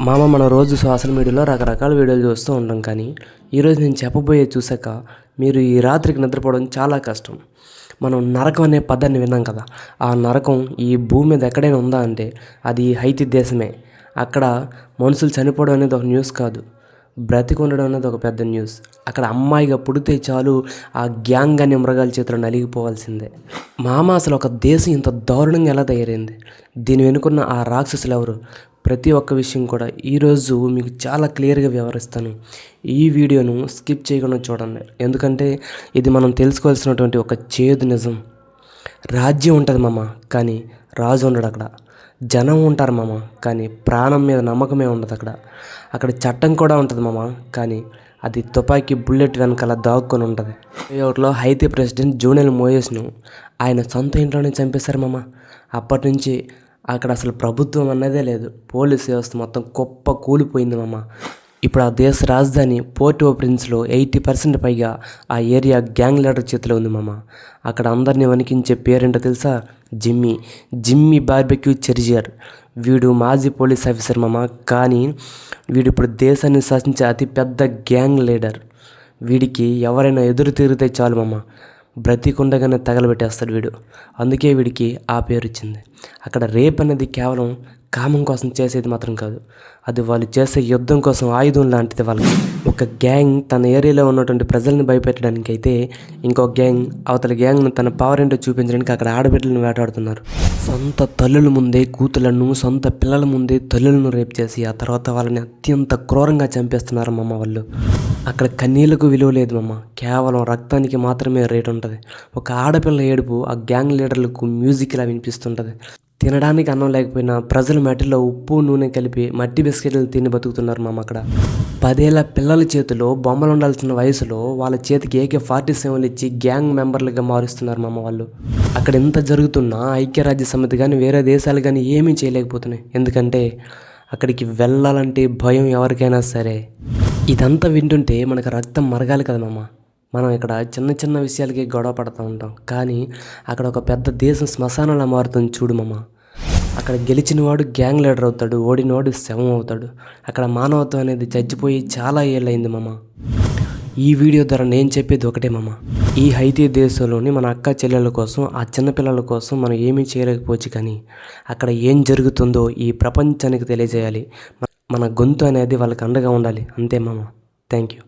మామ మనం రోజు సోషల్ మీడియాలో రకరకాల వీడియోలు చూస్తూ ఉంటాం కానీ ఈరోజు నేను చెప్పబోయే చూసాక మీరు ఈ రాత్రికి నిద్రపోవడం చాలా కష్టం. మనం నరకం అనే పదాన్ని విన్నాం కదా ఆ నరకం ఈ భూమి మీద ఎక్కడైనా ఉందా అంటే అది హైతి దేశమే. అక్కడ మనుషులు చనిపోవడం అనేది ఒక న్యూస్ కాదు. బ్రతికి ఉండడం అనేది ఒక పెద్ద న్యూస్. అక్కడ అమ్మాయిగా పుడితే చాలు ఆ గ్యాంగ్ అనే మృగాల చేతిలో నలిగిపోవాల్సిందే. మామ అసలు ఒక దేశం ఇంత దారుణంగా ఎలా తయారైంది? దీని వెనుకున్న ఆ రాక్షసులు ఎవరు? ప్రతి ఒక్క విషయం కూడా ఈరోజు మీకు చాలా క్లియర్గా వివరిస్తాను. ఈ వీడియోను స్కిప్ చేయకుండా చూడండి. ఎందుకంటే ఇది మనం తెలుసుకోవాల్సినటువంటి ఒక చేదు నిజం. రాజ్యం ఉంటుంది మామ కానీ రాజు ఉండడు అక్కడ. జనం ఉంటారు మామ కానీ ప్రాణం మీద నమ్మకమే ఉండదు అక్కడ. అక్కడ చట్టం కూడా ఉంటుంది మామ కానీ అది తుపాకీ బుల్లెట్ వెనకాల దాక్కుని ఉంటుంది. ఒకటిలో హైతీ ప్రెసిడెంట్ జూనియల్ మోయస్ను ఆయన సొంత ఇంట్లోనే చంపేశారు మామ. అప్పటి నుంచి అక్కడ అసలు ప్రభుత్వం అన్నదే లేదు. పోలీస్ వ్యవస్థ మొత్తం గొప్ప కూలిపోయింది మామ. ఇప్పుడు ఆ దేశ రాజధాని పోర్ట్ ఓ ప్రిన్స్లో ఎయిటీ పర్సెంట్ పైగా ఆ ఏరియా గ్యాంగ్ లీడర్ చేతిలో ఉంది మామ. అక్కడ అందరినీ వణికించే పేరేంటో తెలుసా? జిమ్మీ. Jimmy Barbecue Cherizier. వీడు మాజీ పోలీస్ ఆఫీసర్ మామ కానీ వీడు ఇప్పుడు దేశాన్ని శాసించే అతిపెద్ద గ్యాంగ్ లీడర్. వీడికి ఎవరైనా ఎదురు తిరిగితే చాలు మామ. బ్రతికుండగానే తగలబెట్టేస్తాడు వీడు. అందుకే వీడికి ఆ పేరు వచ్చింది అక్కడ రేప్ అనేది కేవలం కామం కోసం చేసేది మాత్రం కాదు. అది వాళ్ళు చేసే యుద్ధం కోసం ఆయుధం లాంటిది వాళ్ళకి. ఒక గ్యాంగ్ తన ఏరియాలో ఉన్నటువంటి ప్రజల్ని భయపెట్టడానికి అయితే ఇంకో గ్యాంగ్ అవతల గ్యాంగ్ను తన పవర్ ఏంటో చూపించడానికి అక్కడ ఆడబిడ్డలను వేటాడుతున్నారు. సొంత తల్లుల ముందే కూతులను సొంత పిల్లల ముందే తల్లులను రేపు చేసి ఆ తర్వాత వాళ్ళని అత్యంత క్రూరంగా చంపేస్తున్నారు మమ్మ వాళ్ళు. అక్కడ కన్నీళ్ళకు విలువ లేదు మమ్మ కేవలం రక్తానికి మాత్రమే రేట్ ఉంటుంది. ఒక ఆడపిల్ల ఏడుపు ఆ గ్యాంగ్ లీడర్లకు మ్యూజిక్ ఇలా వినిపిస్తుంటుంది. తినడానికి అన్నం లేకపోయినా ప్రజలు మట్టిలో ఉప్పు నూనె కలిపి మట్టి బిస్కెట్లు తిని బతుకుతున్నారు మామ అక్కడ. పదేళ్ళ పిల్లల చేతిలో బొమ్మలు ఉండాల్సిన వయసులో వాళ్ళ చేతికి ఏకే ఫార్టీ సెవెన్లు ఇచ్చి గ్యాంగ్ మెంబర్లుగా మారుస్తున్నారు మామ వాళ్ళు. అక్కడ ఎంత జరుగుతున్నా ఐక్యరాజ్య సమితి కానీ వేరే దేశాలు కానీ ఏమీ చేయలేకపోతున్నాయి. ఎందుకంటే అక్కడికి వెళ్ళాలంటే భయం ఎవరికైనా సరే. ఇదంతా వింటుంటే మనకు రక్తం మరగాలి కదా మామ. మనం ఇక్కడ చిన్న చిన్న విషయాలకి గొడవ పడుతూ ఉంటాం. కానీ అక్కడ ఒక పెద్ద దేశం శ్మశానంలా మారుతుంది చూడు మామ. అక్కడ గెలిచిన వాడు గ్యాంగ్ లీడర్ అవుతాడు ఓడినవాడు శవం అవుతాడు. అక్కడ మానవత్వం అనేది చచ్చిపోయి చాలా ఏళ్ళైంది మామ. ఈ వీడియో ద్వారా నేను చెప్పేది ఒకటే మామ. ఈ హైతీ దేశంలోని మన అక్క చెల్లెల కోసం ఆ చిన్నపిల్లల కోసం మనం ఏమీ చేయలేకపోవచ్చు కానీ అక్కడ ఏం జరుగుతుందో ఈ ప్రపంచానికి తెలియజేయాలి. మన గొంతు అనేది వాళ్ళకి అండగా ఉండాలి. అంతే మామ. Thank you